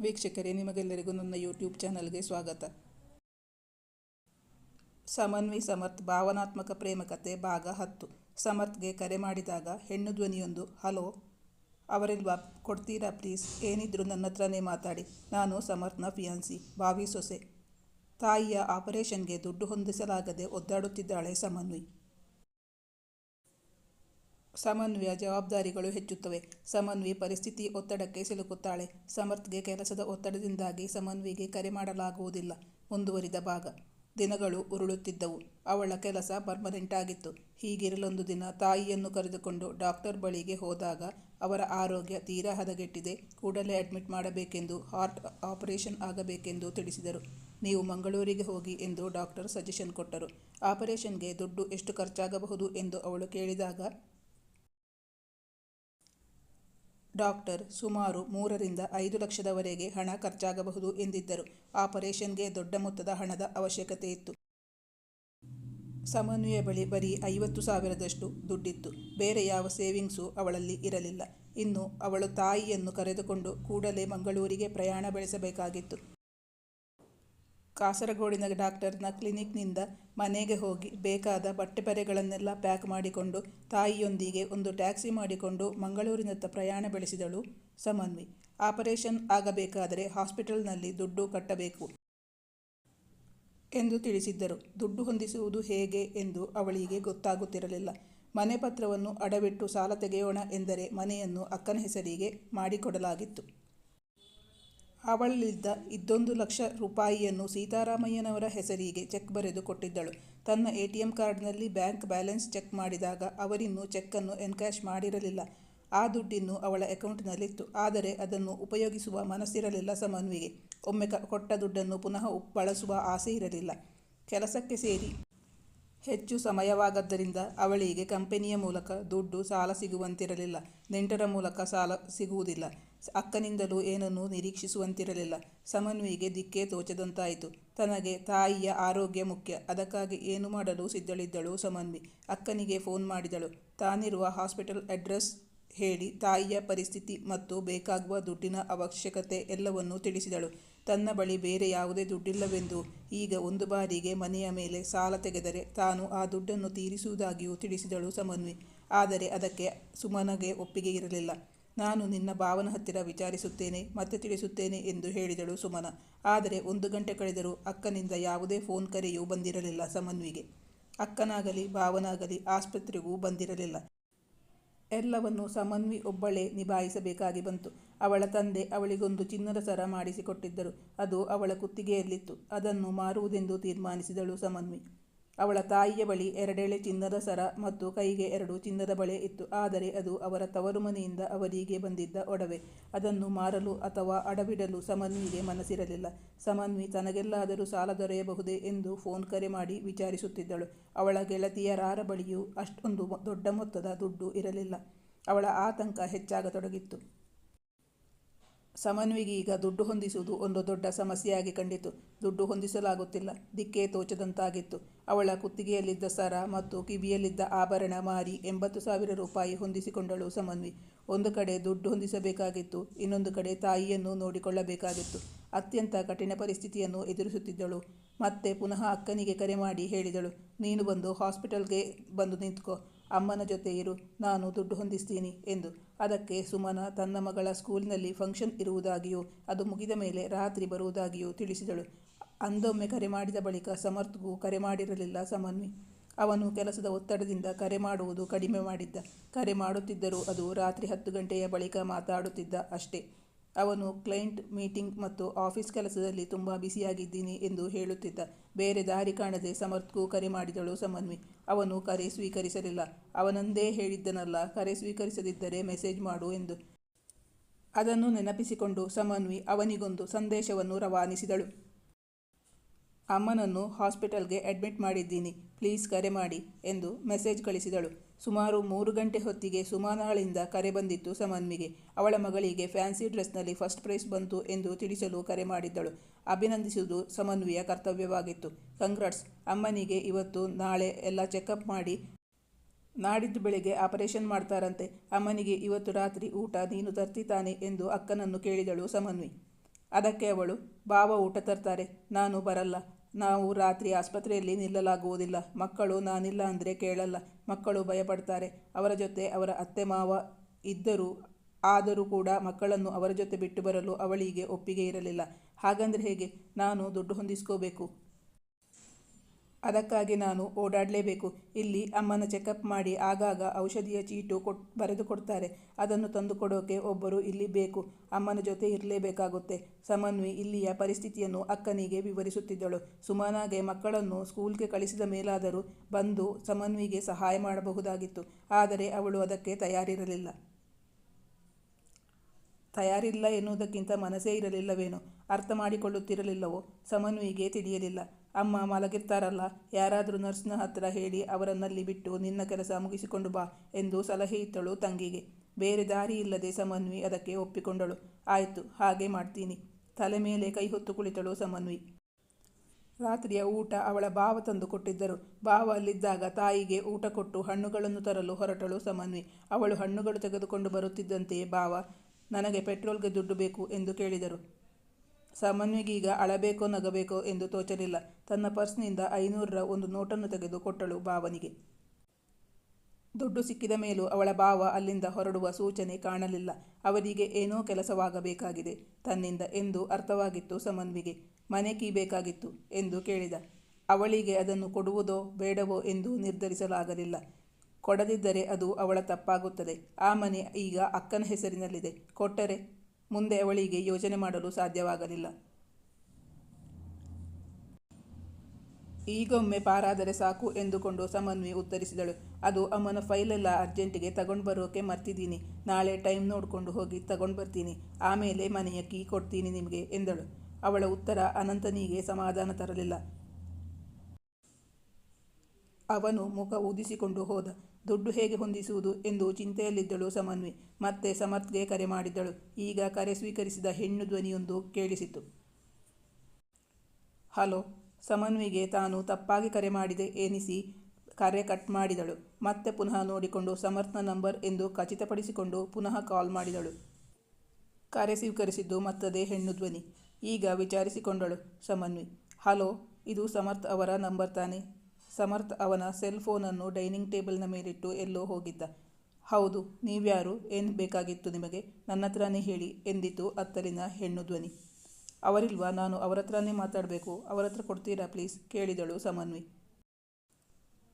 ವೀಕ್ಷಕರೇ, ನಿಮಗೆಲ್ಲರಿಗೂ ನನ್ನ ಯೂಟ್ಯೂಬ್ ಚಾನಲ್ಗೆ ಸ್ವಾಗತ. ಸಮನ್ವಿ ಸಮರ್ಥ್, ಭಾವನಾತ್ಮಕ ಪ್ರೇಮ ಕಥೆ, ಭಾಗ ಹತ್ತು. ಸಮರ್ಥ್ಗೆ ಕರೆ ಮಾಡಿದಾಗ ಹೆಣ್ಣು ಧ್ವನಿಯೊಂದು, ಹಲೋ, ಅವರಿಲ್ವಾ? ಕೊಡ್ತೀರಾ ಪ್ಲೀಸ್? ಏನಿದ್ರು ನನ್ನ ಹತ್ರನೇ ಮಾತಾಡಿ. ನಾನು ಸಮರ್ಥ್ನ ಫಿಯಾನ್ಸಿ, ಭಾವಿ ಸೊಸೆ. ತಾಯಿಯ ಆಪರೇಷನ್ಗೆ ದುಡ್ಡು ಹೊಂದಿಸಲಾಗದೆ ಒದ್ದಾಡುತ್ತಿದ್ದಾಳೆ ಸಮನ್ವಿ ಸಮನ್ವಿಯ ಜವಾಬ್ದಾರಿಗಳು ಹೆಚ್ಚುತ್ತವೆ. ಸಮನ್ವಿ ಪರಿಸ್ಥಿತಿ ಒತ್ತಡಕ್ಕೆ ಸಿಲುಕುತ್ತಾಳೆ. ಸಮರ್ಥ್ಗೆ ಕೆಲಸದ ಒತ್ತಡದಿಂದಾಗಿ ಸಮನ್ವಿಗೆ ಕರೆ ಮಾಡಲಾಗುವುದಿಲ್ಲ. ಮುಂದುವರಿದ ಭಾಗ. ದಿನಗಳು ಉರುಳುತ್ತಿದ್ದವು. ಅವಳ ಕೆಲಸ ಪರ್ಮನೆಂಟ್ ಆಗಿತ್ತು. ಹೀಗಿರಲೊಂದು ದಿನ ತಾಯಿಯನ್ನು ಕರೆದುಕೊಂಡು ಡಾಕ್ಟರ್ ಬಳಿಗೆ ಹೋದಾಗ ಅವರ ಆರೋಗ್ಯ ತೀರಾ ಹದಗೆಟ್ಟಿದೆ. ಕೂಡಲೇ ಅಡ್ಮಿಟ್ ಮಾಡಬೇಕೆಂದು, ಹಾರ್ಟ್ ಆಪರೇಷನ್ ಆಗಬೇಕೆಂದು ತಿಳಿಸಿದರು. ನೀವು ಮಂಗಳೂರಿಗೆ ಹೋಗಿ ಎಂದು ಡಾಕ್ಟರ್ ಸಜೆಷನ್ ಕೊಟ್ಟರು. ಆಪರೇಷನ್ಗೆ ದುಡ್ಡು ಎಷ್ಟು ಖರ್ಚಾಗಬಹುದು ಎಂದು ಅವಳು ಕೇಳಿದಾಗ ಡಾಕ್ಟರ್ ಸುಮಾರು ಮೂರರಿಂದ ಐದು ಲಕ್ಷದವರೆಗೆ ಹಣ ಖರ್ಚಾಗಬಹುದು ಎಂದಿದ್ದರು. ಆಪರೇಷನ್ಗೆ ದೊಡ್ಡ ಮೊತ್ತದ ಹಣದ ಅವಶ್ಯಕತೆ ಇತ್ತು. ಸಮನ್ವಯ ಬಳಿ ಬರೀ ಐವತ್ತು ಸಾವಿರದಷ್ಟು ದುಡ್ಡಿತ್ತು. ಬೇರೆ ಯಾವ ಸೇವಿಂಗ್ಸು ಅವಳಲ್ಲಿ ಇರಲಿಲ್ಲ. ಇನ್ನು ಅವಳು ತಾಯಿಯನ್ನು ಕರೆದುಕೊಂಡು ಕೂಡಲೇ ಮಂಗಳೂರಿಗೆ ಪ್ರಯಾಣ ಬೆಳೆಸಬೇಕಾಗಿತ್ತು. ಕಾಸರಗೋಡಿನ ಡಾಕ್ಟರ್ನ ಕ್ಲಿನಿಕ್ನಿಂದ ಮನೆಗೆ ಹೋಗಿ ಬೇಕಾದ ಬಟ್ಟೆ ಬರೆಗಳನ್ನೆಲ್ಲ ಪ್ಯಾಕ್ ಮಾಡಿಕೊಂಡು ತಾಯಿಯೊಂದಿಗೆ ಒಂದು ಟ್ಯಾಕ್ಸಿ ಮಾಡಿಕೊಂಡು ಮಂಗಳೂರಿನತ್ತ ಪ್ರಯಾಣ ಬೆಳೆಸಿದಳು ಸಮನ್ವಿ ಆಪರೇಷನ್ ಆಗಬೇಕಾದರೆ ಹಾಸ್ಪಿಟಲ್ನಲ್ಲಿ ದುಡ್ಡು ಕಟ್ಟಬೇಕು ಎಂದು ತಿಳಿಸಿದ್ದರು. ದುಡ್ಡು ಹೊಂದಿಸುವುದು ಹೇಗೆ ಎಂದು ಅವಳಿಗೆ ಗೊತ್ತಾಗುತ್ತಿರಲಿಲ್ಲ. ಮನೆ ಪತ್ರವನ್ನು ಅಡವಿಟ್ಟು ಸಾಲ ತೆಗೆಯೋಣ ಎಂದರೆ ಮನೆಯನ್ನು ಅಕ್ಕನ ಹೆಸರಿಗೆ ಮಾಡಿಕೊಡಲಾಗಿತ್ತು. ಅವಳಲ್ಲಿದ್ದ ಇದ್ದೊಂದು ಲಕ್ಷ ರೂಪಾಯಿಯನ್ನು ಸೀತಾರಾಮಯ್ಯನವರ ಹೆಸರಿಗೆ ಚೆಕ್ ಬರೆದು ಕೊಟ್ಟಿದ್ದಳು. ತನ್ನ ಎಟಿಎಂ ಕಾರ್ಡ್ನಲ್ಲಿ ಬ್ಯಾಂಕ್ ಬ್ಯಾಲೆನ್ಸ್ ಚೆಕ್ ಮಾಡಿದಾಗ ಅವರಿನ್ನೂ ಚೆಕ್ಕನ್ನು ಎನ್ಕ್ಯಾಶ್ ಮಾಡಿರಲಿಲ್ಲ. ಆ ದುಡ್ಡಿನ್ನು ಅವಳ ಅಕೌಂಟ್ನಲ್ಲಿತ್ತು. ಆದರೆ ಅದನ್ನು ಉಪಯೋಗಿಸುವ ಮನಸ್ಸಿರಲಿಲ್ಲ ಸಮನ್ವಿಗೆ. ಒಮ್ಮೆ ಕೊಟ್ಟ ದುಡ್ಡನ್ನು ಪುನಃ ಬಳಸುವ ಆಸೆ ಇರಲಿಲ್ಲ. ಕೆಲಸಕ್ಕೆ ಸೇರಿ ಹೆಚ್ಚು ಸಮಯವಾಗದ್ದರಿಂದ ಅವಳಿಗೆ ಕಂಪನಿಯ ಮೂಲಕ ದುಡ್ಡು ಸಾಲ ಸಿಗುವಂತಿರಲಿಲ್ಲ. ನೆಂಟರ ಮೂಲಕ ಸಾಲ ಸಿಗುವುದಿಲ್ಲ. ಅಕ್ಕನಿಂದಲೂ ಏನನ್ನೂ ನಿರೀಕ್ಷಿಸುವಂತಿರಲಿಲ್ಲ. ಸಮನ್ವಿಗೆ ದಿಕ್ಕೇ ತೋಚದಂತಾಯಿತು. ತನಗೆ ತಾಯಿಯ ಆರೋಗ್ಯ ಮುಖ್ಯ. ಅದಕ್ಕಾಗಿ ಏನು ಮಾಡಲು ಸಿದ್ಧಳಿದ್ದಳು ಸಮನ್ವಿ. ಅಕ್ಕನಿಗೆ ಫೋನ್ ಮಾಡಿದಳು. ತಾನಿರುವ ಹಾಸ್ಪಿಟಲ್ ಅಡ್ರೆಸ್ ಹೇಳಿ ತಾಯಿಯ ಪರಿಸ್ಥಿತಿ ಮತ್ತು ಬೇಕಾಗುವ ದುಡ್ಡಿನ ಅವಶ್ಯಕತೆ ಎಲ್ಲವನ್ನೂ ತಿಳಿಸಿದಳು. ತನ್ನ ಬಳಿ ಬೇರೆ ಯಾವುದೇ ದುಡ್ಡಿಲ್ಲವೆಂದು ಈಗ ಒಂದು ಬಾರಿಗೆ ಮನೆಯ ಮೇಲೆ ಸಾಲ ತೆಗೆದರೆ ತಾನು ಆ ದುಡ್ಡನ್ನು ತೀರಿಸುವುದಾಗಿಯೂ ತಿಳಿಸಿದಳು ಸಮನ್ವಿ. ಆದರೆ ಅದಕ್ಕೆ ಸುಮನಗೆ ಒಪ್ಪಿಗೆ ಇರಲಿಲ್ಲ. ನಾನು ನಿನ್ನ ಭಾವನ ಹತ್ತಿರ ವಿಚಾರಿಸುತ್ತೇನೆ, ಮತ್ತೆ ತಿಳಿಸುತ್ತೇನೆ ಎಂದು ಹೇಳಿದಳು ಸುಮನ. ಆದರೆ ಒಂದು ಗಂಟೆ ಕಳೆದರೂ ಅಕ್ಕನಿಂದ ಯಾವುದೇ ಫೋನ್ ಕರೆಯೂ ಬಂದಿರಲಿಲ್ಲ ಸಮನ್ವಿಗೆ. ಅಕ್ಕನಾಗಲಿ, ಭಾವನಾಗಲಿ ಆಸ್ಪತ್ರೆಗೂ ಬಂದಿರಲಿಲ್ಲ. ಎಲ್ಲವನ್ನು ಸಮನ್ವಿ ಒಬ್ಬಳೇ ನಿಭಾಯಿಸಬೇಕಾಗಿ ಬಂತು. ಅವಳ ತಂದೆ ಅವಳಿಗೊಂದು ಚಿನ್ನದ ಸರ ಮಾಡಿಸಿಕೊಟ್ಟಿದ್ದರು. ಅದು ಅವಳ ಕುತ್ತಿಗೆಯಲ್ಲಿತ್ತು. ಅದನ್ನು ಮಾರುವುದೆಂದು ತೀರ್ಮಾನಿಸಿದಳು ಸಮನ್ವಿ. ಅವಳ ತಾಯಿಯ ಬಳಿ ಎರಡೆಳೆ ಚಿನ್ನದ ಸರ ಮತ್ತು ಕೈಗೆ ಎರಡು ಚಿನ್ನದ ಬಳೆ ಇತ್ತು. ಆದರೆ ಅದು ಅವರ ತವರು ಮನೆಯಿಂದ ಅವರಿಗೆ ಬಂದಿದ್ದ ಒಡವೆ. ಅದನ್ನು ಮಾರಲು ಅಥವಾ ಅಡವಿಡಲು ಸಮನ್ವಿಗೆ ಮನಸ್ಸಿರಲಿಲ್ಲ. ಸಮನ್ವಿ ತನಗೆಲ್ಲಾದರೂ ಸಾಲ ದೊರೆಯಬಹುದೇ ಎಂದು ಫೋನ್ ಕರೆ ಮಾಡಿ ವಿಚಾರಿಸುತ್ತಿದ್ದಳು. ಅವಳ ಗೆಳತಿಯರಾರ ಬಳಿಯೂ ಅಷ್ಟೊಂದು ದೊಡ್ಡ ಮೊತ್ತದ ದುಡ್ಡು ಇರಲಿಲ್ಲ. ಅವಳ ಆತಂಕ ಹೆಚ್ಚಾಗತೊಡಗಿತ್ತು. ಸಮನ್ವಿಗೆ ಈಗ ದುಡ್ಡು ಹೊಂದಿಸುವುದು ಒಂದು ದೊಡ್ಡ ಸಮಸ್ಯೆಯಾಗಿ ಕಂಡಿತು. ದುಡ್ಡು ಹೊಂದಿಸಲಾಗುತ್ತಿಲ್ಲ. ದಿಕ್ಕೇ ತೋಚದಂತಾಗಿತ್ತು. ಅವಳ ಕುತ್ತಿಗೆಯಲ್ಲಿದ್ದ ಸರ ಮತ್ತು ಕಿವಿಯಲ್ಲಿದ್ದ ಆಭರಣ ಮಾರಿ ಎಂಬತ್ತು ಸಾವಿರ ರೂಪಾಯಿ ಹೊಂದಿಸಿಕೊಂಡಳು ಸಮನ್ವಿ. ಒಂದು ಕಡೆ ದುಡ್ಡು ಹೊಂದಿಸಬೇಕಾಗಿತ್ತು, ಇನ್ನೊಂದು ಕಡೆ ತಾಯಿಯನ್ನು ನೋಡಿಕೊಳ್ಳಬೇಕಾಗಿತ್ತು. ಅತ್ಯಂತ ಕಠಿಣ ಪರಿಸ್ಥಿತಿಯನ್ನು ಎದುರಿಸುತ್ತಿದ್ದಳು. ಮತ್ತೆ ಪುನಃ ಅಕ್ಕನಿಗೆ ಕರೆ ಮಾಡಿ ಹೇಳಿದಳು, ನೀನು ಬಂದು ಹಾಸ್ಪಿಟಲ್ಗೆ ಬಂದು ನಿಂತ್ಕೋ. ಅಮ್ಮನ ಜೊತೆ ಇರು, ನಾನು ದುಡ್ಡು ಹೊಂದಿಸ್ತೀನಿ ಎಂದು. ಅದಕ್ಕೆ ಸುಮನ ತನ್ನ ಮಗಳ ಸ್ಕೂಲಿನಲ್ಲಿ ಫಂಕ್ಷನ್ ಇರುವುದಾಗಿಯೂ, ಅದು ಮುಗಿದ ಮೇಲೆ ರಾತ್ರಿ ಬರುವುದಾಗಿಯೂ ತಿಳಿಸಿದಳು. ಅಂದೊಮ್ಮೆ ಕರೆ ಮಾಡಿದ ಬಳಿಕ ಸಮರ್ಥ್ಗೂ ಕರೆ ಮಾಡಿರಲಿಲ್ಲ ಸಮನ್ವಿ. ಅವನು ಕೆಲಸದ ಒತ್ತಡದಿಂದ ಕರೆ ಮಾಡುವುದು ಕಡಿಮೆ ಮಾಡಿದ್ದ. ಕರೆ ಮಾಡುತ್ತಿದ್ದರೂ ಅದು ರಾತ್ರಿ ಹತ್ತು ಗಂಟೆಯ ಬಳಿಕ ಮಾತಾಡುತ್ತಿದ್ದ ಅಷ್ಟೇ. ಅವನು ಕ್ಲೈಂಟ್ ಮೀಟಿಂಗ್ ಮತ್ತು ಆಫೀಸ್ ಕೆಲಸದಲ್ಲಿ ತುಂಬ ಬಿಸಿಯಾಗಿದ್ದೀನಿ ಎಂದು ಹೇಳುತ್ತಿದ್ದ. ಬೇರೆ ದಾರಿ ಕಾಣದೆ ಸಮರ್ಥ್ಗೂ ಕರೆ ಮಾಡಿದಳು ಸಮನ್ವಿ. ಅವನು ಕರೆ ಸ್ವೀಕರಿಸಲಿಲ್ಲ. ಅವನಂದೇ ಹೇಳಿದ್ದನಲ್ಲ, ಕರೆ ಸ್ವೀಕರಿಸದಿದ್ದರೆ ಮೆಸೇಜ್ ಮಾಡು ಎಂದು. ಅದನ್ನು ನೆನಪಿಸಿಕೊಂಡು ಸಮನ್ವಿ ಅವನಿಗೊಂದು ಸಂದೇಶವನ್ನು ರವಾನಿಸಿದಳು. ಅಮ್ಮನನ್ನು ಹಾಸ್ಪಿಟಲ್ಗೆ ಅಡ್ಮಿಟ್ ಮಾಡಿದ್ದೀನಿ. ಪ್ಲೀಸ್ ಕರೆ ಮಾಡಿ ಎಂದು ಮೆಸೇಜ್ ಕಳಿಸಿದಳು. ಸುಮಾರು ಮೂರು ಗಂಟೆ ಹೊತ್ತಿಗೆ ಸುಮಾನಾಳಿಂದ ಕರೆ ಬಂದಿತ್ತು ಸಮನ್ವಿಗೆ. ಅವಳ ಮಗಳಿಗೆ ಫ್ಯಾನ್ಸಿ ಡ್ರೆಸ್ನಲ್ಲಿ ಫಸ್ಟ್ ಪ್ರೈಸ್ ಬಂತು ಎಂದು ತಿಳಿಸಲು ಕರೆ ಮಾಡಿದ್ದಳು. ಅಭಿನಂದಿಸುವುದು ಸಮನ್ವಿಯ ಕರ್ತವ್ಯವಾಗಿತ್ತು. ಕಂಗ್ರಾಟ್ಸ್, ಅಮ್ಮನಿಗೆ ಇವತ್ತು ನಾಳೆ ಎಲ್ಲ ಚೆಕಪ್ ಮಾಡಿ, ನಾಡಿದ್ದು ಬೆಳಿಗ್ಗೆ ಆಪರೇಷನ್ ಮಾಡ್ತಾರಂತೆ. ಅಮ್ಮನಿಗೆ ಇವತ್ತು ರಾತ್ರಿ ಊಟ, ನೀನು ತರ್ತಿತಾನೆ ಎಂದು ಅಕ್ಕನನ್ನು ಕೇಳಿದಳು ಸಮನ್ವಿ. ಅದಕ್ಕೆ ಅವಳು, ಬಾವ ಊಟ ತರ್ತಾರೆ, ನಾನು ಬರಲ್ಲ. ನಾವು ರಾತ್ರಿ ಆಸ್ಪತ್ರೆಯಲ್ಲಿ ನಿಲ್ಲಲಾಗುವುದಿಲ್ಲ. ಮಕ್ಕಳು ನಾನಿಲ್ಲ ಅಂದರೆ ಕೇಳಲ್ಲ. ಮಕ್ಕಳು ಭಯಪಡ್ತಾರೆ. ಅವರ ಜೊತೆ ಅವರ ಅತ್ತೆ ಮಾವ ಇದ್ದರೂ, ಆದರೂ ಕೂಡ ಮಕ್ಕಳನ್ನು ಅವರ ಜೊತೆ ಬಿಟ್ಟು ಬರಲು ಅವಳಿಗೆ ಒಪ್ಪಿಗೆ ಇರಲಿಲ್ಲ. ಹಾಗಂದರೆ ಹೇಗೆ? ನಾನು ದುಡ್ಡು ಹೊಂದಿಸ್ಕೋಬೇಕು. ಅದಕ್ಕಾಗಿ ನಾನು ಓಡಾಡಲೇಬೇಕು. ಇಲ್ಲಿ ಅಮ್ಮನ ಚೆಕಪ್ ಮಾಡಿ ಆಗಾಗ ಔಷಧಿಯ ಚೀಟು ಕೊಟ್, ಬರೆದು ಕೊಡ್ತಾರೆ. ಅದನ್ನು ತಂದು ಕೊಡೋಕೆ ಒಬ್ಬರು ಇಲ್ಲಿ ಬೇಕು. ಅಮ್ಮನ ಜೊತೆ ಇರಲೇಬೇಕಾಗುತ್ತೆ. ಸಮನ್ವಿ ಇಲ್ಲಿಯ ಪರಿಸ್ಥಿತಿಯನ್ನು ಅಕ್ಕನಿಗೆ ವಿವರಿಸುತ್ತಿದ್ದಳು. ಸುಮನಾಗೆ ಮಕ್ಕಳನ್ನು ಸ್ಕೂಲ್ಗೆ ಕಳಿಸಿದ ಮೇಲಾದರೂ ಬಂದು ಸಮನ್ವಿಗೆ ಸಹಾಯ ಮಾಡಬಹುದಾಗಿತ್ತು. ಆದರೆ ಅವಳು ಅದಕ್ಕೆ ತಯಾರಿರಲಿಲ್ಲ. ತಯಾರಿಲ್ಲ ಎನ್ನುವುದಕ್ಕಿಂತ ಮನಸ್ಸೇ ಇರಲಿಲ್ಲವೇನೋ. ಅರ್ಥ ಮಾಡಿಕೊಳ್ಳುತ್ತಿರಲಿಲ್ಲವೋ. ಸಮನ್ವಿಗೆ ತಿಳಿಯಲಿಲ್ಲ. ಅಮ್ಮ ಮಲಗಿರ್ತಾರಲ್ಲ, ಯಾರಾದರೂ ನರ್ಸ್ನ ಹತ್ರ ಹೇಳಿ ಅವರನ್ನಲ್ಲಿ ಬಿಟ್ಟು ನಿನ್ನ ಕೆಲಸ ಮುಗಿಸಿಕೊಂಡು ಬಾ ಎಂದು ಸಲಹೆ ಇತ್ತಳು ತಂಗಿಗೆ. ಬೇರೆ ದಾರಿ ಇಲ್ಲದೆ ಸಮನ್ವಿ ಅದಕ್ಕೆ ಒಪ್ಪಿಕೊಂಡಳು. ಆಯಿತು, ಹಾಗೆ ಮಾಡ್ತೀನಿ. ತಲೆ ಮೇಲೆ ಕೈ ಹೊತ್ತು ಕುಳಿತಳು ಸಮನ್ವಿ. ರಾತ್ರಿಯ ಊಟ ಅವಳ ಬಾವ ತಂದು ಕೊಟ್ಟಿದ್ದರು. ಬಾವ ಅಲ್ಲಿದ್ದಾಗ ತಾಯಿಗೆ ಊಟ ಕೊಟ್ಟು ಹಣ್ಣುಗಳನ್ನು ತರಲು ಹೊರಟಳು ಸಮನ್ವಿ. ಅವಳು ಹಣ್ಣುಗಳು ತೆಗೆದುಕೊಂಡು ಬರುತ್ತಿದ್ದಂತೆಯೇ ಬಾವ ನನಗೆ ಪೆಟ್ರೋಲ್ಗೆ ದುಡ್ಡು ಬೇಕು ಎಂದು ಕೇಳಿದರು. ಸಮನ್ವಿಗೀಗ ಅಳಬೇಕೋ ನಗಬೇಕೋ ಎಂದು ತೋಚಲಿಲ್ಲ. ತನ್ನ ಪರ್ಸ್ನಿಂದ ಐನೂರರ ಒಂದು ನೋಟನ್ನು ತೆಗೆದು ಕೊಟ್ಟಳು ಭಾವನಿಗೆ. ದುಡ್ಡು ಸಿಕ್ಕಿದ ಮೇಲೂ ಅವಳ ಭಾವ ಅಲ್ಲಿಂದ ಹೊರಡುವ ಸೂಚನೆ ಕಾಣಲಿಲ್ಲ. ಅವರಿಗೆ ಏನೋ ಕೆಲಸವಾಗಬೇಕಾಗಿದೆ. ತನ್ನಿಂದ ಎಂದು ಅರ್ಥವಾಗಿತ್ತು ಸಮನ್ವಿಗೆ. ಮನೆ ಕೀಬೇಕಾಗಿತ್ತು ಎಂದು ಕೇಳಿದ. ಅವಳಿಗೆ ಅದನ್ನು ಕೊಡುವುದೋ ಬೇಡವೋ ಎಂದು ನಿರ್ಧರಿಸಲಾಗಲಿಲ್ಲ. ಕೊಡದಿದ್ದರೆ ಅದು ಅವಳ ತಪ್ಪಾಗುತ್ತದೆ. ಆ ಮನೆ ಈಗ ಅಕ್ಕನ ಹೆಸರಿನಲ್ಲಿದೆ. ಕೊಟ್ಟರೆ ಮುಂದೆ ಅವಳಿಗೆ ಯೋಚನೆ ಮಾಡಲು ಸಾಧ್ಯವಾಗಲಿಲ್ಲ. ಈಗೊಮ್ಮೆ ಪಾರಾದರೆ ಸಾಕು ಎಂದುಕೊಂಡು ಸಮನ್ವಿ ಉತ್ತರಿಸಿದಳು. ಅದು ಅಮ್ಮನ ಫೈಲೆಲ್ಲ ಅರ್ಜೆಂಟಿಗೆ ತಗೊಂಡು ಬರೋಕೆ ಮರ್ತಿದ್ದೀನಿ. ನಾಳೆ ಟೈಮ್ ನೋಡಿಕೊಂಡು ಹೋಗಿ ತಗೊಂಡು ಬರ್ತೀನಿ. ಆಮೇಲೆ ಮನೆಯ ಕೀ ಕೊಡ್ತೀನಿ ನಿಮಗೆ ಎಂದಳು. ಅವಳ ಉತ್ತರ ಅನಂತನಿಗೆ ಸಮಾಧಾನ ತರಲಿಲ್ಲ. ಅವನು ಮುಖ ಊದಿಸಿಕೊಂಡು ಹೋದ. ದುಡ್ಡು ಹೇಗೆ ಹೊಂದಿಸುವುದು ಎಂದು ಚಿಂತೆಯಲ್ಲಿದ್ದಳು ಸಮನ್ವಿ ಮತ್ತೆ ಸಮರ್ಥ್ಗೆ ಕರೆ ಮಾಡಿದ್ದಳು. ಈಗ ಕರೆ ಸ್ವೀಕರಿಸಿದ ಹೆಣ್ಣು ಧ್ವನಿಯೊಂದು ಕೇಳಿಸಿತು. ಹಲೋ ಸಮನ್ವಿಗೆ ತಾನು ತಪ್ಪಾಗಿ ಕರೆ ಮಾಡಿದೆ ಎನಿಸಿ ಕರೆ ಕಟ್ ಮಾಡಿದಳು. ಮತ್ತೆ ಪುನಃ ನೋಡಿಕೊಂಡು ಸಮರ್ಥನ ನಂಬರ್ ಎಂದು ಖಚಿತಪಡಿಸಿಕೊಂಡು ಪುನಃ ಕಾಲ್ ಮಾಡಿದಳು. ಕರೆ ಸ್ವೀಕರಿಸಿದ್ದು ಮತ್ತದೇ ಹೆಣ್ಣು ಧ್ವನಿ. ಈಗ ವಿಚಾರಿಸಿಕೊಂಡಳು ಸಮನ್ವಿ ಹಲೋ, ಇದು ಸಮರ್ಥ್ ಅವರ ನಂಬರ್ ತಾನೆ? ಸಮರ್ಥ್ ಅವನ ಸೆಲ್ ಫೋನನ್ನು ಡೈನಿಂಗ್ ಟೇಬಲ್ನ ಮೇಲಿಟ್ಟು ಎಲ್ಲೋ ಹೋಗಿದ್ದ. ಹೌದು, ನೀವ್ಯಾರು? ಏನು ಬೇಕಾಗಿತ್ತು ನಿಮಗೆ? ನನ್ನ ಹತ್ರನೇ ಹೇಳಿ, ಎಂದಿತು ಅತ್ತಲಿನ ಹೆಣ್ಣು ಧ್ವನಿ. ಅವರಿಲ್ವಾ? ನಾನು ಅವರ ಹತ್ರನೇ ಮಾತಾಡಬೇಕು. ಅವರ ಹತ್ರ ಕೊಡ್ತೀರಾ ಪ್ಲೀಸ್ ಕೇಳಿದಳು ಸಮನ್ವಿ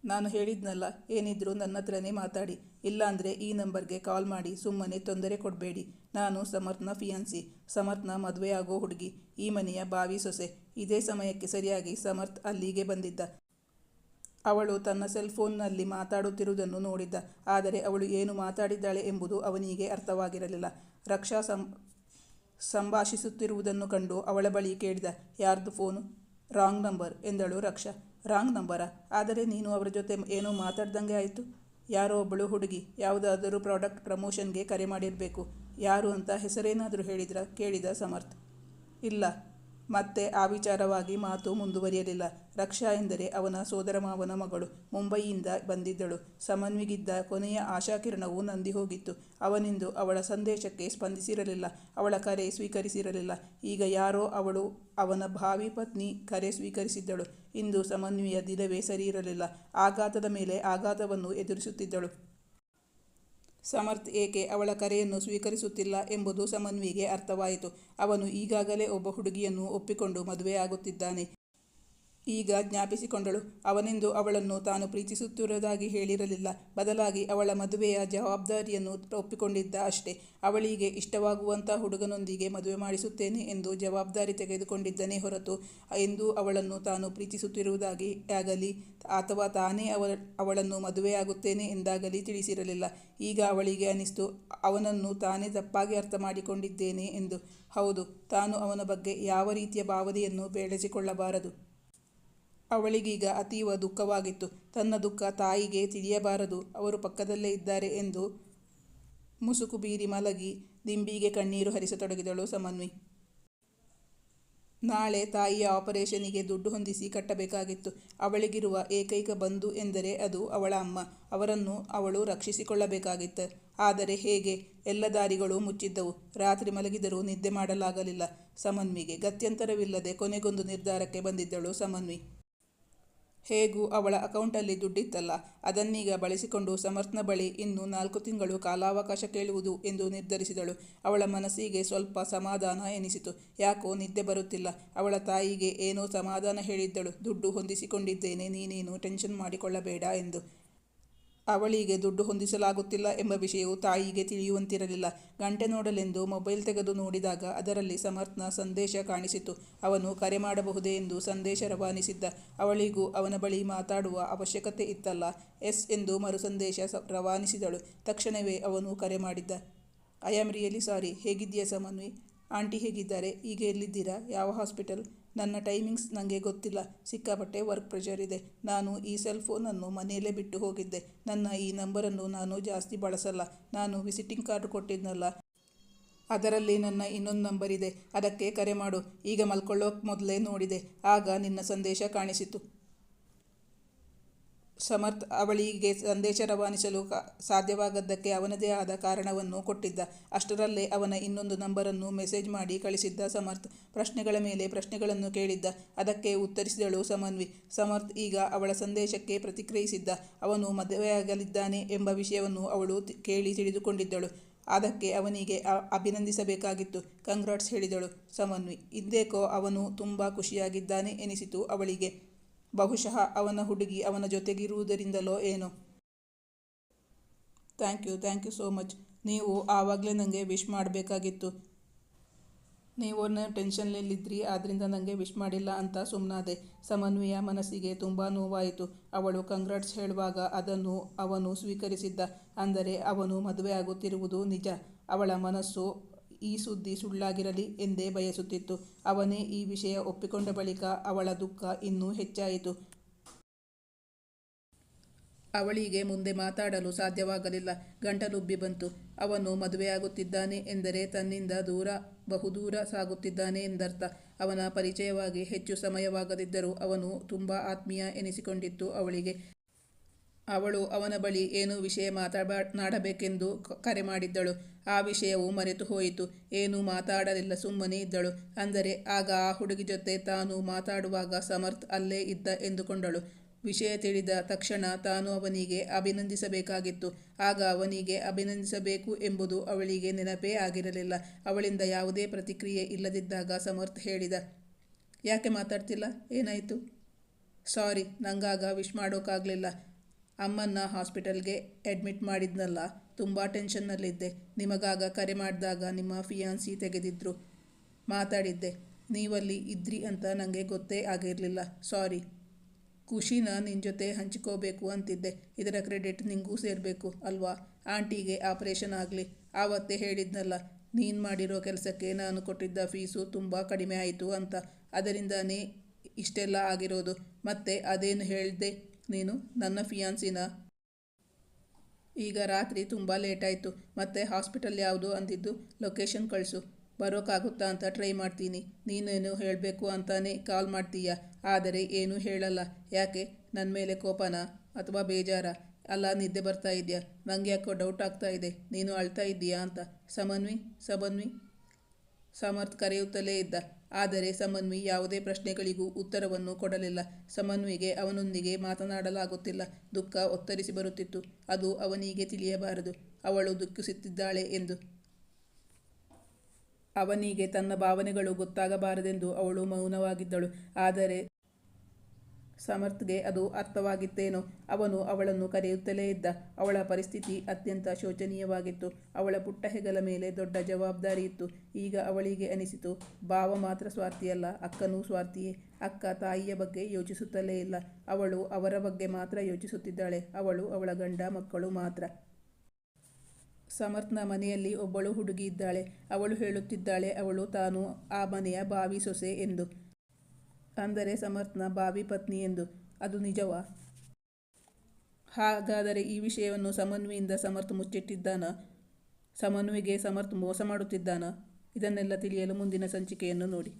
ನಾನು ಹೇಳಿದ್ನಲ್ಲ, ಏನಿದ್ರೂ ನನ್ನ ಹತ್ರನೇ ಮಾತಾಡಿ. ಇಲ್ಲಾಂದರೆ ಈ ನಂಬರ್ಗೆ ಕಾಲ್ ಮಾಡಿ, ಸುಮ್ಮನೆ ತೊಂದರೆ ಕೊಡಬೇಡಿ. ನಾನು ಸಮರ್ಥ್ನ ಫಿಯಾನ್ಸಿ ಸಮರ್ಥ್ನ ಮದುವೆಯಾಗೋ ಹುಡುಗಿ, ಈ ಮನೆಯ ಬಾವಿ ಸೊಸೆ. ಇದೇ ಸಮಯಕ್ಕೆ ಸರಿಯಾಗಿ ಸಮರ್ಥ್ ಅಲ್ಲಿಗೆ ಬಂದಿದ್ದ. ಅವಳು ತನ್ನ ಸೆಲ್ ಫೋನ್ನಲ್ಲಿ ಮಾತಾಡುತ್ತಿರುವುದನ್ನು ನೋಡಿದ್ದ. ಆದರೆ ಅವಳು ಏನು ಮಾತಾಡಿದ್ದಾಳೆ ಎಂಬುದು ಅವನಿಗೆ ಅರ್ಥವಾಗಿರಲಿಲ್ಲ. ರಕ್ಷಾ ಸಂಭಾಷಿಸುತ್ತಿರುವುದನ್ನು ಕಂಡು ಅವಳ ಬಳಿ ಕೇಳಿದ, ಯಾರ್ದು ಫೋನು? ರಾಂಗ್ ನಂಬರ್, ಎಂದಳು ರಕ್ಷಾ. ರಾಂಗ್ ನಂಬರಾ? ಆದರೆ ನೀನು ಅವರ ಜೊತೆ ಏನೋ ಮಾತಾಡ್ದಂಗೆ ಆಯಿತು. ಯಾರೋ ಒಬ್ಬಳು ಹುಡುಗಿ, ಯಾವುದಾದರೂ ಪ್ರಾಡಕ್ಟ್ ಪ್ರಮೋಷನ್ಗೆ ಕರೆ ಮಾಡಿರಬೇಕು. ಯಾರು ಅಂತ ಹೆಸರೇನಾದರೂ ಹೇಳಿದ್ರ? ಕೇಳಿದ ಸಮರ್ಥ್. ಇಲ್ಲ. ಮತ್ತೆ ಆ ವಿಚಾರವಾಗಿ ಮಾತು ಮುಂದುವರಿಯಲಿಲ್ಲ. ರಕ್ಷಾ ಎಂದರೆ ಅವನ ಸೋದರಮಾವನ ಮಗಳು. ಮುಂಬಯಿಯಿಂದ ಬಂದಿದ್ದಳು. ಸಮನ್ವಿಗಿದ್ದ ಕೊನೆಯ ಆಶಾಕಿರಣವು ನಂದಿ ಹೋಗಿತ್ತು. ಅವನಿಂದು ಅವಳ ಸಂದೇಶಕ್ಕೆ ಸ್ಪಂದಿಸಿರಲಿಲ್ಲ. ಅವಳ ಕರೆ ಸ್ವೀಕರಿಸಿರಲಿಲ್ಲ. ಈಗ ಯಾರೋ ಅವಳು ಅವನ ಭಾವಿ ಪತ್ನಿ ಕರೆ ಸ್ವೀಕರಿಸಿದ್ದಳು. ಇಂದು ಸಮನ್ವಿಯ ದಿನವೇ ಸರಿಯಿರಲಿಲ್ಲ. ಆಘಾತದ ಮೇಲೆ ಆಘಾತವನ್ನು ಎದುರಿಸುತ್ತಿದ್ದಳು. ಸಮರ್ಥ್ ಏಕೆ ಅವಳ ಕರೆಯನ್ನು ಸ್ವೀಕರಿಸುತ್ತಿಲ್ಲ ಎಂಬುದು ಸಮನ್ವಿಗೆ ಅರ್ಥವಾಯಿತು. ಅವನು ಈಗಾಗಲೇ ಒಬ್ಬ ಹುಡುಗಿಯನ್ನು ಒಪ್ಪಿಕೊಂಡು ಮದುವೆಯಾಗುತ್ತಿದ್ದಾನೆ. ಈಗ ಜ್ಞಾಪಿಸಿಕೊಂಡಳು, ಅವನೆಂದು ಅವಳನ್ನು ತಾನು ಪ್ರೀತಿಸುತ್ತಿರುವುದಾಗಿ ಹೇಳಿರಲಿಲ್ಲ. ಬದಲಾಗಿ ಅವಳ ಮದುವೆಯ ಜವಾಬ್ದಾರಿಯನ್ನು ಒಪ್ಪಿಕೊಂಡಿದ್ದ ಅಷ್ಟೇ. ಅವಳಿಗೆ ಇಷ್ಟವಾಗುವಂಥ ಹುಡುಗನೊಂದಿಗೆ ಮದುವೆ ಮಾಡಿಸುತ್ತೇನೆ ಎಂದು ಜವಾಬ್ದಾರಿ ತೆಗೆದುಕೊಂಡಿದ್ದನೇ ಹೊರತು, ಎಂದು ಅವಳನ್ನು ತಾನು ಪ್ರೀತಿಸುತ್ತಿರುವುದಾಗಿ ಆಗಲಿ, ಅಥವಾ ತಾನೇ ಅವ ಅವಳನ್ನು ಮದುವೆಯಾಗುತ್ತೇನೆ ಎಂದಾಗಲಿ ತಿಳಿಸಿರಲಿಲ್ಲ. ಈಗ ಅವಳಿಗೆ ಅನಿಸ್ತು, ಅವನನ್ನು ತಾನೇ ತಪ್ಪಾಗಿ ಅರ್ಥ ಮಾಡಿಕೊಂಡಿದ್ದೇನೆ ಎಂದು. ಹೌದು, ತಾನು ಅವನ ಬಗ್ಗೆ ಯಾವ ರೀತಿಯ ಭಾವನೆಯನ್ನು ಬೆಳೆಸಿಕೊಳ್ಳಬಾರದು. ಅವಳಿಗೀಗ ಅತೀವ ದುಃಖವಾಗಿತ್ತು. ತನ್ನ ದುಃಖ ತಾಯಿಗೆ ತಿಳಿಯಬಾರದು. ಅವರು ಪಕ್ಕದಲ್ಲೇ ಇದ್ದಾರೆ ಎಂದು ಮುಸುಕು ಬೀರಿ ಮಲಗಿ ದಿಂಬಿಗೆ ಕಣ್ಣೀರು ಹರಿಸತೊಡಗಿದಳು ಸಮನ್ವಿ. ನಾಳೆ ತಾಯಿಯ ಆಪರೇಷನಿಗೆ ದುಡ್ಡು ಹೊಂದಿಸಿ ಕಟ್ಟಬೇಕಾಗಿತ್ತು. ಅವಳಿಗಿರುವ ಏಕೈಕ ಬಂಧು ಎಂದರೆ ಅದು ಅವಳ ಅಮ್ಮ. ಅವರನ್ನು ಅವಳು ರಕ್ಷಿಸಿಕೊಳ್ಳಬೇಕಾಗಿತ್ತು. ಆದರೆ ಹೇಗೆ? ಎಲ್ಲ ದಾರಿಗಳು ಮುಚ್ಚಿದ್ದವು. ರಾತ್ರಿ ಮಲಗಿದರೂ ನಿದ್ದೆ ಮಾಡಲಾಗಲಿಲ್ಲ. ಸಮನ್ವಿಗೆ ಗತ್ಯಂತರವಿಲ್ಲದೆ ಕೊನೆಗೊಂದು ನಿರ್ಧಾರಕ್ಕೆ ಬಂದಿದ್ದಳು ಸಮನ್ವಿ. ಹೇಗೂ ಅವಳ ಅಕೌಂಟಲ್ಲಿ ದುಡ್ಡಿತ್ತಲ್ಲ, ಅದನ್ನೀಗ ಬಳಸಿಕೊಂಡು ಸಮರ್ಥನ ಬಳಿ ಇನ್ನು ನಾಲ್ಕು ತಿಂಗಳು ಕಾಲಾವಕಾಶ ಕೇಳುವುದು ಎಂದು ನಿರ್ಧರಿಸಿದಳು. ಅವಳ ಮನಸ್ಸಿಗೆ ಸ್ವಲ್ಪ ಸಮಾಧಾನ ಎನಿಸಿತು. ಯಾಕೋ ನಿದ್ದೆ ಬರುತ್ತಿಲ್ಲ. ಅವಳ ತಾಯಿಗೆ ಏನೋ ಸಮಾಧಾನ ಹೇಳಿದ್ದಳು. ದುಡ್ಡು ಹೊಂದಿಸಿಕೊಂಡಿದ್ದೇನೆ, ನೀನೇನು ಟೆನ್ಷನ್ ಮಾಡಿಕೊಳ್ಳಬೇಡ ಎಂದು. ಅವಳಿಗೆ ದುಡ್ಡು ಹೊಂದಿಸಲಾಗುತ್ತಿಲ್ಲ ಎಂಬ ವಿಷಯವು ತಾಯಿಗೆ ತಿಳಿಯುವಂತಿರಲಿಲ್ಲ. ಗಂಟೆ ನೋಡಲೆಂದು ಮೊಬೈಲ್ ತೆಗೆದು ನೋಡಿದಾಗ ಅದರಲ್ಲಿ ಸಮರ್ಥನ ಸಂದೇಶ ಕಾಣಿಸಿತು. ಅವನು ಕರೆ ಮಾಡಬಹುದೇ ಎಂದು ಸಂದೇಶ ರವಾನಿಸಿದ್ದ. ಅವಳಿಗೂ ಅವನ ಬಳಿ ಮಾತಾಡುವ ಅವಶ್ಯಕತೆ ಇತ್ತಲ್ಲ. ಎಸ್ ಎಂದು ಮರು ಸಂದೇಶ ರವಾನಿಸಿದಳು. ತಕ್ಷಣವೇ ಅವನು ಕರೆ ಮಾಡಿದ್ದ. I am really sorry. ಹೇಗಿದ್ದೀಯಾ ಸಮನ್ವಿ ಆಂಟಿ ಹೇಗಿದ್ದಾರೆ? ಈಗ ಎಲ್ಲಿದ್ದೀರಾ? ಯಾವ ಹಾಸ್ಪಿಟಲ್? ನನ್ನ ಟೈಮಿಂಗ್ಸ್ ನನಗೆ ಗೊತ್ತಿಲ್ಲ. ಸಿಕ್ಕಾಪಟ್ಟೆ ವರ್ಕ್ ಪ್ರೆಷರ್ ಇದೆ. ನಾನು ಈ ಸೆಲ್ ಫೋನನ್ನು ಮನೆಯಲ್ಲೇ ಬಿಟ್ಟು ಹೋಗಿದ್ದೆ. ನನ್ನ ಈ ನಂಬರನ್ನು ನಾನು ಜಾಸ್ತಿ ಬಳಸಲ್ಲ. ನಾನು ವಿಸಿಟಿಂಗ್ ಕಾರ್ಡ್ ಕೊಟ್ಟಿದ್ನಲ್ಲ. ಅದರಲ್ಲಿ ನನ್ನ ಇನ್ನೊಂದು ನಂಬರ್ ಇದೆ. ಅದಕ್ಕೆ ಕರೆ ಮಾಡು. ಈಗ ಮಲ್ಕೊಳ್ಳೋಕೆ ಮೊದಲೇ ನೋಡಿದೆ. ಆಗ ನಿನ್ನ ಸಂದೇಶ ಕಾಣಿಸಿತು. ಸಮರ್ಥ್ ಅವಳಿಗೆ ಸಂದೇಶ ರವಾನಿಸಲು ಸಾಧ್ಯವಾಗದ್ದಕ್ಕೆ ಅವನದೇ ಆದ ಕಾರಣವನ್ನು ಕೊಟ್ಟಿದ್ದ. ಅಷ್ಟರಲ್ಲೇ ಅವನ ಇನ್ನೊಂದು ನಂಬರನ್ನು ಮೆಸೇಜ್ ಮಾಡಿ ಕಳಿಸಿದ್ದ ಸಮರ್ಥ್ ಪ್ರಶ್ನೆಗಳ ಮೇಲೆ ಪ್ರಶ್ನೆಗಳನ್ನು ಕೇಳಿದ್ದ. ಅದಕ್ಕೆ ಉತ್ತರಿಸಿದಳು ಸಮನ್ವಿ. ಸಮರ್ಥ್ ಈಗ ಅವಳ ಸಂದೇಶಕ್ಕೆ ಪ್ರತಿಕ್ರಿಯಿಸಿದ್ದ. ಅವನು ಮದುವೆಯಾಗಲಿದ್ದಾನೆ ಎಂಬ ವಿಷಯವನ್ನು ಅವಳು ಕೇಳಿ ತಿಳಿದುಕೊಂಡಿದ್ದಳು. ಅದಕ್ಕೆ ಅವನಿಗೆ ಅಭಿನಂದಿಸಬೇಕಾಗಿತ್ತು. ಕಂಗ್ರಾಟ್ಸ್, ಹೇಳಿದಳು ಸಮನ್ವಿ. ಇದ್ದೇಕೋ ಅವನು ತುಂಬ ಖುಷಿಯಾಗಿದ್ದಾನೆ ಎನಿಸಿತು ಅವಳಿಗೆ. ಬಹುಶಃ ಅವನ ಹುಡುಗಿ ಅವನ ಜೊತೆಗಿರುವುದರಿಂದಲೋ ಏನೋ. Thank you thank you so much. ನೀವು ಆವಾಗಲೇ ನನಗೆ ವಿಶ್ ಮಾಡಬೇಕಾಗಿತ್ತು. ನೀವು ಟೆನ್ಷನ್ನಲ್ಲಿದ್ದಿರಿ ಆದ್ದರಿಂದ ನನಗೆ ವಿಶ್ ಮಾಡಿಲ್ಲ ಅಂತ ಸುಮ್ಮನಾದೆ ಸಮನ್ವಯ ಮನಸ್ಸಿಗೆ ತುಂಬ ನೋವಾಯಿತು. ಅವಳು ಕಂಗ್ರಾಟ್ಸ್ ಹೇಳುವಾಗ ಅದನ್ನು ಅವನು ಸ್ವೀಕರಿಸಿದ್ದ. ಅಂದರೆ ಅವನು ಮದುವೆ ಆಗುತ್ತಿರುವುದು ನಿಜ. ಅವಳ ಮನಸ್ಸು ಈ ಸುದ್ದಿ ಸುಳ್ಳಾಗಿರಲಿ ಎಂದೇ ಬಯಸುತ್ತಿತ್ತು. ಅವನೇ ಈ ವಿಷಯ ಒಪ್ಪಿಕೊಂಡ ಬಳಿಕ ಅವಳ ದುಃಖ ಇನ್ನೂ ಹೆಚ್ಚಾಯಿತು. ಅವಳಿಗೆ ಮುಂದೆ ಮಾತಾಡಲು ಸಾಧ್ಯವಾಗಲಿಲ್ಲ. ಗಂಟಲುಬ್ಬಿ ಬಂತು. ಅವನು ಮದುವೆಯಾಗುತ್ತಿದ್ದಾನೆ ಎಂದರೆ ತನ್ನಿಂದ ದೂರ, ಬಹುದೂರ ಸಾಗುತ್ತಿದ್ದಾನೆ ಎಂದರ್ಥ. ಅವನ ಪರಿಚಯವಾಗಿ ಹೆಚ್ಚು ಸಮಯವಾಗದಿದ್ದರೂ ಅವನು ತುಂಬ ಆತ್ಮೀಯ ಎನಿಸಿಕೊಂಡಿತ್ತು ಅವಳಿಗೆ. ಅವಳು ಅವನ ಬಳಿ ಏನೂ ವಿಷಯ ಮಾತನಾಡಬೇಕೆಂದು ಕರೆ ಮಾಡಿದ್ದಳು. ಆ ವಿಷಯವು ಮರೆತು ಹೋಯಿತು. ಏನೂ ಮಾತಾಡಲಿಲ್ಲ. ಸುಮ್ಮನೆ ಇದ್ದಳು. ಅಂದರೆ ಆಗ ಆ ಹುಡುಗಿ ಜೊತೆ ತಾನು ಮಾತಾಡುವಾಗ ಸಮರ್ಥ್ ಅಲ್ಲೇ ಇದ್ದ ಎಂದುಕೊಂಡಳು. ವಿಷಯ ತಿಳಿದ ತಕ್ಷಣ ತಾನು ಅವನಿಗೆ ಅಭಿನಂದಿಸಬೇಕಾಗಿತ್ತು. ಆಗ ಅವನಿಗೆ ಅಭಿನಂದಿಸಬೇಕು ಎಂಬುದು ಅವಳಿಗೆ ನೆನಪೇ ಆಗಿರಲಿಲ್ಲ. ಅವಳಿಂದ ಯಾವುದೇ ಪ್ರತಿಕ್ರಿಯೆ ಇಲ್ಲದಿದ್ದಾಗ ಸಮರ್ಥ್ ಹೇಳಿದ, ಯಾಕೆ ಮಾತಾಡ್ತಿಲ್ಲ? ಏನಾಯಿತು? ಸಾರಿ, ನಂಗಾಗ ವಿಶ್ ಮಾಡೋಕ್ಕಾಗಲಿಲ್ಲ ಅಮ್ಮನ್ನ ಹಾಸ್ಪಿಟಲ್ಗೆ ಅಡ್ಮಿಟ್ ಮಾಡಿದ್ನಲ್ಲ, ತುಂಬ ಟೆನ್ಷನ್ನಲ್ಲಿದ್ದೆ. ನಿಮಗಾಗ ಕರೆ ಮಾಡಿದಾಗ ನಿಮ್ಮ ಫಿಯಾನ್ಸಿ ತೆಗೆದಿದ್ರು. ಮಾತಾಡಿದ್ದೆ, ನೀವಲ್ಲಿ ಇದ್ರಿ ಅಂತ ನನಗೆ ಗೊತ್ತೇ ಆಗಿರಲಿಲ್ಲ. ಸಾರಿ. ಖುಷಿನ ನಿನ್ನ ಜೊತೆ ಹಂಚಿಕೋಬೇಕು ಅಂತಿದ್ದೆ. ಇದರ ಕ್ರೆಡಿಟ್ ನಿಂಗೂ ಸೇರಬೇಕು ಅಲ್ವಾ? ಆಂಟಿಗೆ ಆಪರೇಷನ್ ಆಗಲಿ. ಆವತ್ತೇ ಹೇಳಿದ್ನಲ್ಲ, ನೀನು ಮಾಡಿರೋ ಕೆಲಸಕ್ಕೆ ನಾನು ಕೊಟ್ಟಿದ್ದ ಫೀಸು ತುಂಬ ಕಡಿಮೆ ಆಯಿತು ಅಂತ. ಅದರಿಂದನೇ ಇಷ್ಟೆಲ್ಲ ಆಗಿರೋದು. ಮತ್ತೆ ಅದೇನು ಹೇಳಿದೆ? ನೀನು ನನ್ನ ಫಿಯಾನ್ಸಿನ? ಈಗ ರಾತ್ರಿ ತುಂಬ ಲೇಟಾಯಿತು, ಮತ್ತೆ ಹಾಸ್ಪಿಟಲ್ ಯಾವುದು ಅಂದಿದ್ದು ಲೊಕೇಶನ್ ಕಳಿಸು. ಬರೋಕ್ಕಾಗುತ್ತಾ ಅಂತ ಟ್ರೈ ಮಾಡ್ತೀನಿ. ನೀನೇನು ಹೇಳಬೇಕು ಅಂತಾನೆ ಕಾಲ್ ಮಾಡ್ತೀಯ, ಆದರೆ ಏನೂ ಹೇಳಲ್ಲ. ಯಾಕೆ? ನನ್ನ ಮೇಲೆ ಕೋಪನ? ಅಥವಾ ಬೇಜಾರ? ಅಲ್ಲ, ನಿದ್ದೆ ಬರ್ತಾ ಇದೆಯಾ? ನನಗೆ ಯಾಕೋ ಡೌಟ್ ಆಗ್ತಾ ಇದೆ. ನೀನು ಅಳ್ತಾ ಇದ್ದೀಯಾ ಅಂತ. ಸಮನ್ವಿ ಸಮನ್ವಿ. ಸಮರ್ಥ್ ಕರೆಯುತ್ತಲೇ ಇದ್ದ. ಆದರೆ ಸಮನ್ವಿ ಯಾವುದೇ ಪ್ರಶ್ನೆಗಳಿಗೂ ಉತ್ತರವನ್ನು ಕೊಡಲಿಲ್ಲ. ಸಮನ್ವಿಗೆ ಅವನೊಂದಿಗೆ ಮಾತನಾಡಲಾಗುತ್ತಿಲ್ಲ. ದುಃಖ ಒತ್ತರಿಸಿ ಬರುತ್ತಿತ್ತು. ಅದು ಅವನಿಗೆ ತಿಳಿಯಬಾರದು. ಅವಳು ದುಃಖಿಸುತ್ತಿದ್ದಾಳೆ ಎಂದು. ಅವನಿಗೆ ತನ್ನ ಭಾವನೆಗಳು ಗೊತ್ತಾಗಬಾರದೆಂದು ಅವಳು ಮೌನವಾಗಿದ್ದಳು. ಆದರೆ ಸಮರ್ಥ್ಗೆ ಅದು ಅರ್ಥವಾಗಿತ್ತೇನೋ? ಅವನು ಅವಳನ್ನು ಕರೆಯುತ್ತಲೇ ಇದ್ದ. ಅವಳ ಪರಿಸ್ಥಿತಿ ಅತ್ಯಂತ ಶೋಚನೀಯವಾಗಿತ್ತು. ಅವಳ ಪುಟ್ಟ ಹೆಗಲ ಮೇಲೆ ದೊಡ್ಡ ಜವಾಬ್ದಾರಿ ಇತ್ತು. ಈಗ ಅವಳಿಗೆ ಅನಿಸಿತು ಭಾವ ಮಾತ್ರ ಸ್ವಾರ್ಥಿಯಲ್ಲ ಅಕ್ಕನೂ ಸ್ವಾರ್ಥಿಯೇ. ಅಕ್ಕ ತಾಯಿಯ ಬಗ್ಗೆ ಯೋಚಿಸುತ್ತಲೇ ಇಲ್ಲ. ಅವಳು ಅವರ ಬಗ್ಗೆ ಮಾತ್ರ ಯೋಚಿಸುತ್ತಿದ್ದಾಳೆ. ಅವಳು ಅವಳ ಗಂಡ ಮಕ್ಕಳು ಮಾತ್ರ. ಸಮರ್ಥ್ನ ಮನೆಯಲ್ಲಿ ಒಬ್ಬಳು ಹುಡುಗಿ ಇದ್ದಾಳೆ ಅವಳು ಹೇಳುತ್ತಿದ್ದಾಳೆ, ಅವಳು ತಾನು ಆ ಮನೆಯ ಬಾವಿ ಸೊಸೆ ಎಂದು. ಅಂದರೆ ಸಮರ್ಥ್ನ ಬಾವಿ ಪತ್ನಿ ಎಂದು. ಅದು ನಿಜವಾ? ಹಾಗಾದರೆ ಈ ವಿಷಯವನ್ನು ಸಮನ್ವಿಯಿಂದ ಸಮರ್ಥ್ ಮುಚ್ಚಿಟ್ಟಿದ್ದಾನ? ಸಮನ್ವಿಗೆ ಸಮರ್ಥ್ ಮೋಸ ಮಾಡುತ್ತಿದ್ದಾನ? ಇದನ್ನೆಲ್ಲ ತಿಳಿಯಲು ಮುಂದಿನ ಸಂಚಿಕೆಯನ್ನು ನೋಡಿ.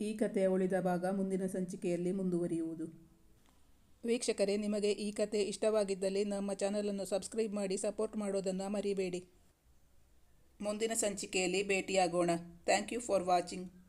ಈ ಕಥೆಯ ಉಳಿದ ಭಾಗ ಮುಂದಿನ ಸಂಚಿಕೆಯಲ್ಲಿ ಮುಂದುವರಿಯುವುದು. ವೀಕ್ಷಕರೇ, ನಿಮಗೆ ಈ ಕತೆ ಇಷ್ಟವಾಗಿದ್ದಲ್ಲಿ ನಮ್ಮ ಚಾನಲನ್ನು ಸಬ್ಸ್ಕ್ರೈಬ್ ಮಾಡಿ ಸಪೋರ್ಟ್ ಮಾಡೋದನ್ನು ಮರಿಬೇಡಿ. ಮುಂದಿನ ಸಂಚಿಕೆಯಲ್ಲಿ ಭೇಟಿಯಾಗೋಣ. Thank you for watching.